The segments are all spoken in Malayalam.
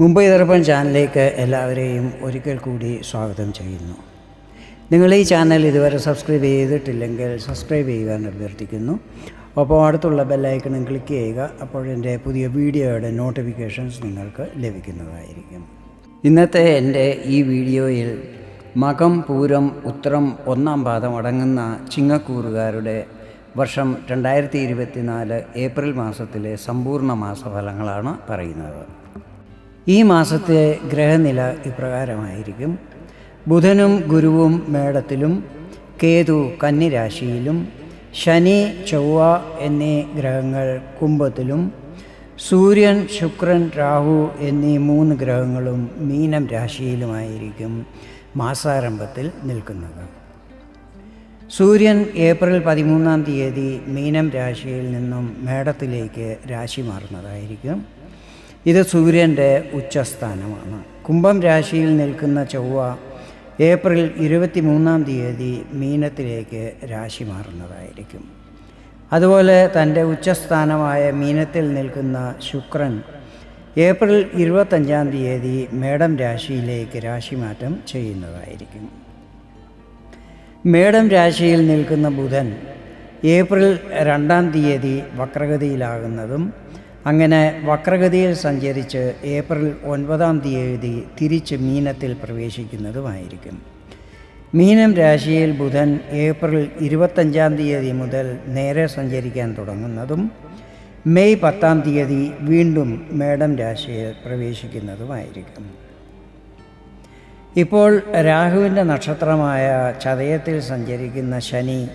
മുംബൈ ദർപ്പൺ ചാനലിലേക്ക് എല്ലാവരെയും ഒരിക്കൽ കൂടി സ്വാഗതം ചെയ്യുന്നു. നിങ്ങൾ ഈ ചാനൽ ഇതുവരെ സബ്സ്ക്രൈബ് ചെയ്തിട്ടില്ലെങ്കിൽ സബ്സ്ക്രൈബ് ചെയ്യുവാൻ അഭ്യർത്ഥിക്കുന്നു. അപ്പോൾ അടുത്തുള്ള ബെല്ലൈക്കണും ക്ലിക്ക് ചെയ്യുക അപ്പോൾ എന്റെ പുതിയ വീഡിയോയുടെ നോട്ടിഫിക്കേഷൻസ് നിങ്ങൾക്ക് ലഭിക്കുന്നതായിരിക്കും. ഇന്നത്തെ എന്റെ ഈ വീഡിയോയിൽ മകം പൂരം ഉത്രം ഒന്നാം പാദം അടങ്ങുന്ന ചിങ്ങക്കൂറുകാരുടെ വർഷം രണ്ടായിരത്തി ഇരുപത്തിനാല് ഏപ്രിൽ മാസത്തിലെ സമ്പൂർണ മാസഫലങ്ങളാണ് പറയുന്നത്. ഈ മാസത്തെ ഗ്രഹനില ഇപ്രകാരമായിരിക്കും. ബുധനും ഗുരുവും മേടത്തിലും കേതു കന്നിരാശിയിലും ശനി ചൊവ്വ എന്നീ ഗ്രഹങ്ങൾ കുംഭത്തിലും സൂര്യൻ ശുക്രൻ രാഹു എന്നീ മൂന്ന് ഗ്രഹങ്ങളും മീനം രാശിയിലുമായിരിക്കും മാസാരംഭത്തിൽ നിൽക്കുന്നത്. സൂര്യൻ ഏപ്രിൽ പതിമൂന്നാം തീയതി മീനം രാശിയിൽ നിന്നും മേടത്തിലേക്ക് രാശി മാറുന്നതായിരിക്കും. ഇത് സൂര്യന്റെ ഉച്ചസ്ഥാനമാണ്. കുംഭം രാശിയിൽ നിൽക്കുന്ന ചൊവ്വ ഏപ്രിൽ ഇരുപത്തി മൂന്നാം തീയതി മീനത്തിലേക്ക് രാശി മാറുന്നതായിരിക്കും. അതുപോലെ തന്റെ ഉച്ചസ്ഥാനമായ മീനത്തിൽ നിൽക്കുന്ന ശുക്രൻ ഏപ്രിൽ ഇരുപത്തഞ്ചാം തീയതി മേടം രാശിയിലേക്ക് രാശിമാറ്റം ചെയ്യുന്നതായിരിക്കും. മേടം രാശിയിൽ നിൽക്കുന്ന ബുധൻ ഏപ്രിൽ രണ്ടാം തീയതി വക്രഗതിയിലാകുന്നതും അങ്ങനെ വക്രഗതിയിൽ സഞ്ചരിച്ച് ഏപ്രിൽ ഒൻപതാം തീയതി തിരിച്ച് മീനത്തിൽ പ്രവേശിക്കുന്നതുമായിരിക്കും. മീനം രാശിയിൽ ബുധൻ ഏപ്രിൽ ഇരുപത്തഞ്ചാം തീയതി മുതൽ നേരെ സഞ്ചരിക്കാൻ തുടങ്ങുന്നതും മെയ് പത്താം തീയതി വീണ്ടും മേടം രാശിയിൽ പ്രവേശിക്കുന്നതുമായിരിക്കും. ഇപ്പോൾ രാഹുവിന്റെ നക്ഷത്രമായ ചതയത്തിൽ സഞ്ചരിക്കുന്ന ശനി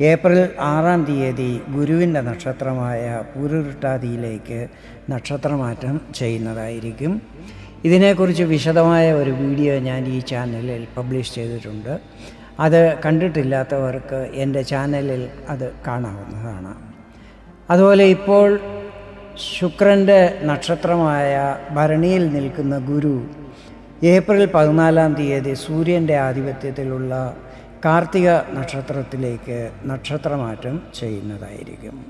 ഏപ്രിൽ ആറാം തീയതി ഗുരുവിന്റെ നക്ഷത്രമായ പൂരുരുട്ടാതിയിലേക്ക് നക്ഷത്രമാറ്റം ചെയ്യുന്നതായിരിക്കും. ഇതിനെക്കുറിച്ച് വിശദമായ ഒരു വീഡിയോ ഞാൻ ഈ ചാനലിൽ പബ്ലിഷ് ചെയ്തിട്ടുണ്ട്. അത് കണ്ടിട്ടില്ലാത്തവർക്ക് എന്റെ ചാനലിൽ അത് കാണാവുന്നതാണ്. അതുപോലെ ഇപ്പോൾ ശുക്രന്റെ നക്ഷത്രമായ ഭരണിയിൽ നിൽക്കുന്ന ഗുരു ഏപ്രിൽ പതിനാലാം തീയതി സൂര്യന്റെ ആധിപത്യത്തിലുള്ള കാർത്തിക നക്ഷത്രത്തിലേക്ക് നക്ഷത്രമാറ്റം ചെയ്യുന്നതായിരിക്കും.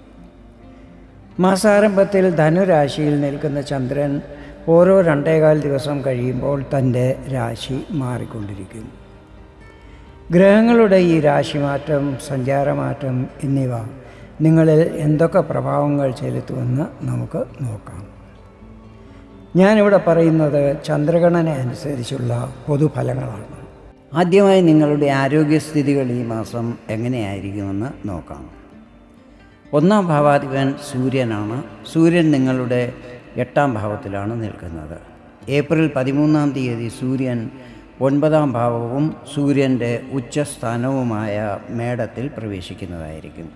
മാസാരംഭത്തിൽ ധനുരാശിയിൽ നിൽക്കുന്ന ചന്ദ്രൻ ഓരോ രണ്ടേകാൽ ദിവസം കഴിയുമ്പോൾ തന്റെ രാശി മാറിക്കൊണ്ടിരിക്കും. ഗ്രഹങ്ങളുടെ ഈ രാശിമാറ്റം സഞ്ചാരമാറ്റം എന്നിവ നിങ്ങളിൽ എന്തൊക്കെ പ്രഭാവങ്ങൾ ചെലുത്തുമെന്ന് നമുക്ക് നോക്കാം. ഞാനിവിടെ പറയുന്നത് ചന്ദ്രഗണന അനുസരിച്ചുള്ള പൊതുഫലങ്ങളാണ്. ആദ്യമായി നിങ്ങളുടെ ആരോഗ്യസ്ഥിതികൾ ഈ മാസം എങ്ങനെയായിരിക്കുമെന്ന് നോക്കാം. ഒന്നാം ഭാവാധിപൻ സൂര്യനാണ്. സൂര്യൻ നിങ്ങളുടെ എട്ടാം ഭാവത്തിലാണ് നിൽക്കുന്നത്. ഏപ്രിൽ പതിമൂന്നാം തീയതി സൂര്യൻ ഒൻപതാം ഭാവവും സൂര്യന്റെ ഉച്ചസ്ഥാനവുമായ മേടത്തിൽ പ്രവേശിക്കുന്നതായിരിക്കും.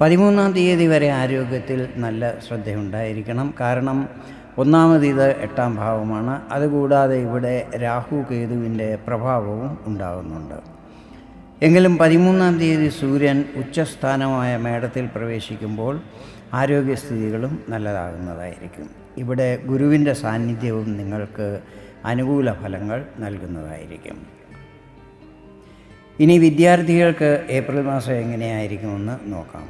പതിമൂന്നാം തീയതി വരെ ആരോഗ്യത്തിൽ നല്ല ശ്രദ്ധയുണ്ടായിരിക്കണം. കാരണം ഒന്നാമത് ഇത് എട്ടാം ഭാവമാണ്. അതുകൂടാതെ ഇവിടെ രാഹു കേതുവിന്റെ പ്രഭാവവും ഉണ്ടാകുന്നുണ്ട്. എങ്കിലും പതിമൂന്നാം തീയതി സൂര്യൻ ഉച്ചസ്ഥാനമായ മേടത്തിൽ പ്രവേശിക്കുമ്പോൾ ആരോഗ്യസ്ഥിതികളും നല്ലതാകുന്നതായിരിക്കും. ഇവിടെ ഗുരുവിന്റെ സാന്നിധ്യവും നിങ്ങൾക്ക് അനുകൂല ഫലങ്ങൾ നൽകുന്നതായിരിക്കും. ഇനി വിദ്യാർത്ഥികൾക്ക് ഏപ്രിൽ മാസം എങ്ങനെയായിരിക്കുമെന്ന് നോക്കാം.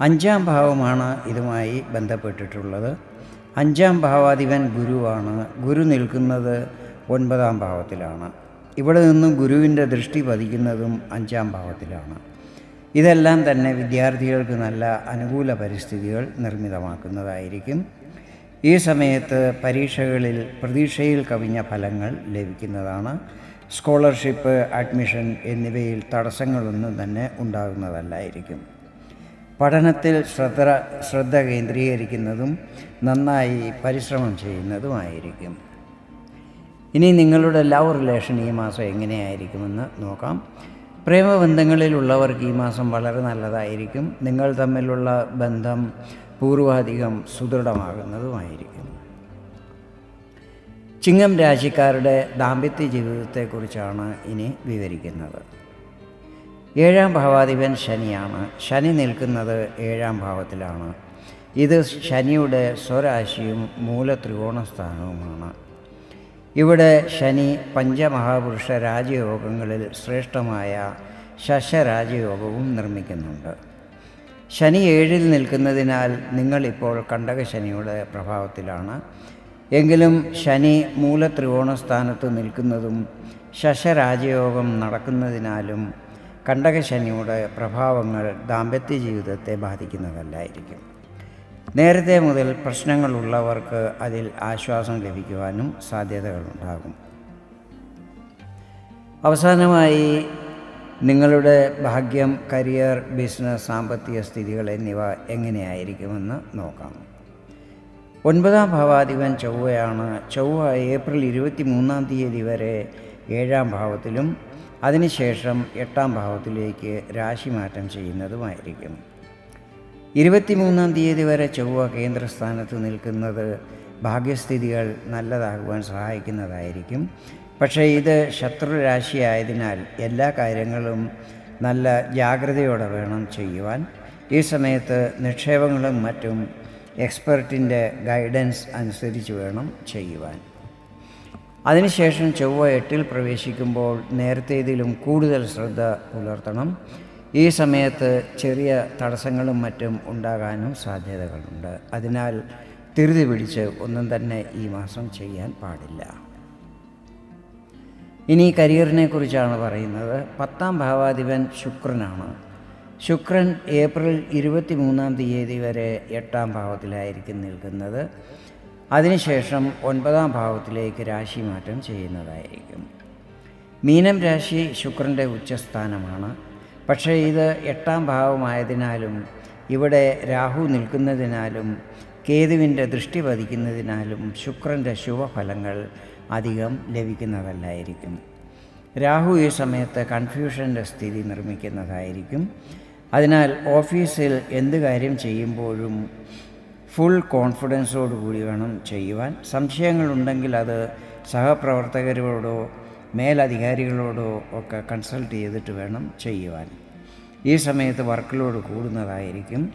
അഞ്ചാം ഭാവമാണ് ഇതുമായി ബന്ധപ്പെട്ടിട്ടുള്ളത്. അഞ്ചാം ഭാവാധിപൻ ഗുരുവാണ്. ഗുരു നിൽക്കുന്നത് ഒൻപതാം ഭാവത്തിലാണ്. ഇവിടെ നിന്നും ഗുരുവിന്റെ ദൃഷ്ടി പതിക്കുന്നതും അഞ്ചാം ഭാവത്തിലാണ്. ഇതെല്ലാം തന്നെ വിദ്യാർത്ഥികൾക്ക് നല്ല അനുകൂല പരിസ്ഥിതികൾ നിർമ്മിതമാക്കുന്നതായിരിക്കും. ഈ സമയത്ത് പരീക്ഷകളിൽ പ്രതീക്ഷയിൽ കവിഞ്ഞ ഫലങ്ങൾ ലഭിക്കുന്നതാണ്. സ്കോളർഷിപ്പ് അഡ്മിഷൻ എന്നിവയിൽ തടസ്സങ്ങളൊന്നും തന്നെ ഉണ്ടാകുന്നതല്ലായിരിക്കും. പഠനത്തിൽ ശ്രദ്ധ ശ്രദ്ധ കേന്ദ്രീകരിക്കുന്നതും നന്നായി പരിശ്രമം ചെയ്യുന്നതുമായിരിക്കും. ഇനി നിങ്ങളുടെ ലവ് റിലേഷൻ ഈ മാസം എങ്ങനെയായിരിക്കുമെന്ന് നോക്കാം. പ്രേമബന്ധങ്ങളിലുള്ളവർക്ക് ഈ മാസം വളരെ നല്ലതായിരിക്കും. നിങ്ങൾ തമ്മിലുള്ള ബന്ധം പൂർവാധികം സുദൃഢമാകുന്നതുമായിരിക്കും. ചിങ്ങം രാശിക്കാരുടെ ദാമ്പത്യ ജീവിതത്തെക്കുറിച്ചാണ് ഇനി വിവരിക്കുന്നത്. ഏഴാം ഭാവാധിപൻ ശനിയാണ്. ശനി നിൽക്കുന്നത് ഏഴാം ഭാവത്തിലാണ്. ഇത് ശനിയുടെ സ്വരാശിയും മൂല സ്ഥാനവുമാണ് ഇവിടെ ശനി പഞ്ചമഹാപുരുഷ രാജയോഗങ്ങളിൽ ശ്രേഷ്ഠമായ ശശരാജയോഗവും നിർമ്മിക്കുന്നുണ്ട്. ശനി ഏഴിൽ നിൽക്കുന്നതിനാൽ നിങ്ങളിപ്പോൾ കണ്ടക ശനിയുടെ പ്രഭാവത്തിലാണ്. എങ്കിലും ശനി മൂലത്രികോണ സ്ഥാനത്ത് നിൽക്കുന്നതും ശശരാജയോഗം നടക്കുന്നതിനാലും കണ്ടകശനിയുടെ പ്രഭാവങ്ങൾ ദാമ്പത്യ ജീവിതത്തെ ബാധിക്കുന്നതല്ലായിരിക്കും. നേരത്തെ മുതൽ പ്രശ്നങ്ങളുള്ളവർക്ക് അതിൽ ആശ്വാസം ലഭിക്കുവാനും സാധ്യതകളുണ്ടാകും. അവസാനമായി നിങ്ങളുടെ ഭാഗ്യം കരിയർ ബിസിനസ് സാമ്പത്തിക സ്ഥിതികൾ എന്നിവ എങ്ങനെയായിരിക്കുമെന്ന് നോക്കാം. ഒൻപതാം ഭാവാധിപൻ ചൊവ്വയാണ്. ചൊവ്വ ഏപ്രിൽ ഇരുപത്തി മൂന്നാം തീയതി വരെ ഏഴാം ഭാവത്തിലും അതിനുശേഷം എട്ടാം ഭാവത്തിലേക്ക് രാശിമാറ്റം ചെയ്യുന്നതുമായിരിക്കും. ഇരുപത്തിമൂന്നാം തീയതി വരെ ചൊവ്വ കേന്ദ്രസ്ഥാനത്ത് നിൽക്കുന്നത് ഭാഗ്യസ്ഥിതികൾ നല്ലതാകുവാൻ സഹായിക്കുന്നതായിരിക്കും. പക്ഷേ ഇത് ശത്രുരാശിയായതിനാൽ എല്ലാ കാര്യങ്ങളും നല്ല ജാഗ്രതയോടെ വേണം ചെയ്യുവാൻ. ഈ സമയത്ത് നിക്ഷേപങ്ങളും മറ്റും എക്സ്പെർട്ടിന്റെ ഗൈഡൻസ് അനുസരിച്ച് വേണം ചെയ്യുവാൻ. അതിനുശേഷം ചൊവ്വ എട്ടിൽ പ്രവേശിക്കുമ്പോൾ നേരത്തേതിലും കൂടുതൽ ശ്രദ്ധ പുലർത്തണം. ഈ സമയത്ത് ചെറിയ തടസ്സങ്ങളും മറ്റും ഉണ്ടാകാനും സാധ്യതകളുണ്ട്. അതിനാൽ തിരുതി പിടിച്ച് ഒന്നും തന്നെ ഈ മാസം ചെയ്യാൻ പാടില്ല. ഇനി കരിയറിനെ കുറിച്ചാണ് പറയുന്നത്. പത്താം ഭാവാധിപൻ ശുക്രനാണ്. ശുക്രൻ ഏപ്രിൽ ഇരുപത്തി മൂന്നാം തീയതി വരെ എട്ടാം ഭാവത്തിലായിരിക്കും നിൽക്കുന്നത്. അതിനുശേഷം ഒൻപതാം ഭാവത്തിലേക്ക് രാശി മാറ്റം ചെയ്യുന്നതായിരിക്കും. മീനം രാശി ശുക്രന്റെ ഉച്ചസ്ഥാനമാണ്. പക്ഷേ ഇത് എട്ടാം ഭാവമായതിനാലും ഇവിടെ രാഹു നിൽക്കുന്നതിനാലും കേതുവിന്റെ ദൃഷ്ടി പതിക്കുന്നതിനാലും ശുക്രന്റെ ശുഭഫലങ്ങൾ അധികം ലഭിക്കുന്നതല്ലായിരിക്കും. രാഹു ഈ സമയത്ത് കൺഫ്യൂഷന്റെ സ്ഥിതി നിർമ്മിക്കുന്നതായിരിക്കും. അതിനാൽ ഓഫീസിൽ എന്ത് കാര്യം ചെയ്യുമ്പോഴും ഫുൾ കോൺഫിഡൻസോടുകൂടി വേണം ചെയ്യുവാൻ. സംശയങ്ങളുണ്ടെങ്കിൽ അത് സഹപ്രവർത്തകരോടോ മേലധികാരികളോടോ ഒക്കെ കൺസൾട്ട് ചെയ്തിട്ട് വേണം ചെയ്യുവാൻ. ഈ സമയത്ത് വർക്ക്ലോഡ് കൂടുന്നതായിരിക്കും.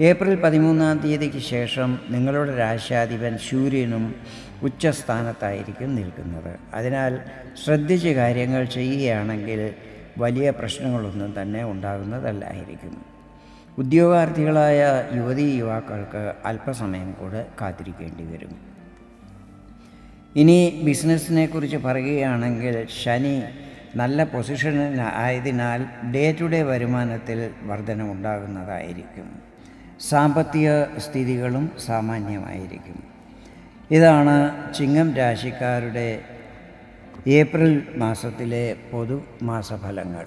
ഏപ്രിൽ പതിമൂന്നാം തീയതിക്ക് ശേഷം നിങ്ങളുടെ രാശാധിപൻ സൂര്യനും ഉച്ചസ്ഥാനത്തായിരിക്കും നിൽക്കുന്നത്. അതിനാൽ ശ്രദ്ധിച്ച് കാര്യങ്ങൾ ചെയ്യുകയാണെങ്കിൽ വലിയ പ്രശ്നങ്ങളൊന്നും തന്നെ ഉണ്ടാകുന്നതല്ലായിരിക്കും. ഉദ്യോഗാർത്ഥികളായ യുവതി യുവാക്കൾക്ക് അല്പസമയം കൂടെ കാത്തിരിക്കേണ്ടി വരും. ഇനി ബിസിനസ്സിനെ കുറിച്ച് പറയുകയാണെങ്കിൽ ശനി നല്ല പൊസിഷനിൽ ആയതിനാൽ ഡേ ടു ഡേ വരുമാനത്തിൽ വർധനമുണ്ടാകുന്നതായിരിക്കും. സാമ്പത്തിക സ്ഥിതികളും സാമാന്യമായിരിക്കും. ഇതാണ് ചിങ്ങം രാശിക്കാരുടെ ഏപ്രിൽ മാസത്തിലെ പൊതു മാസഫലങ്ങൾ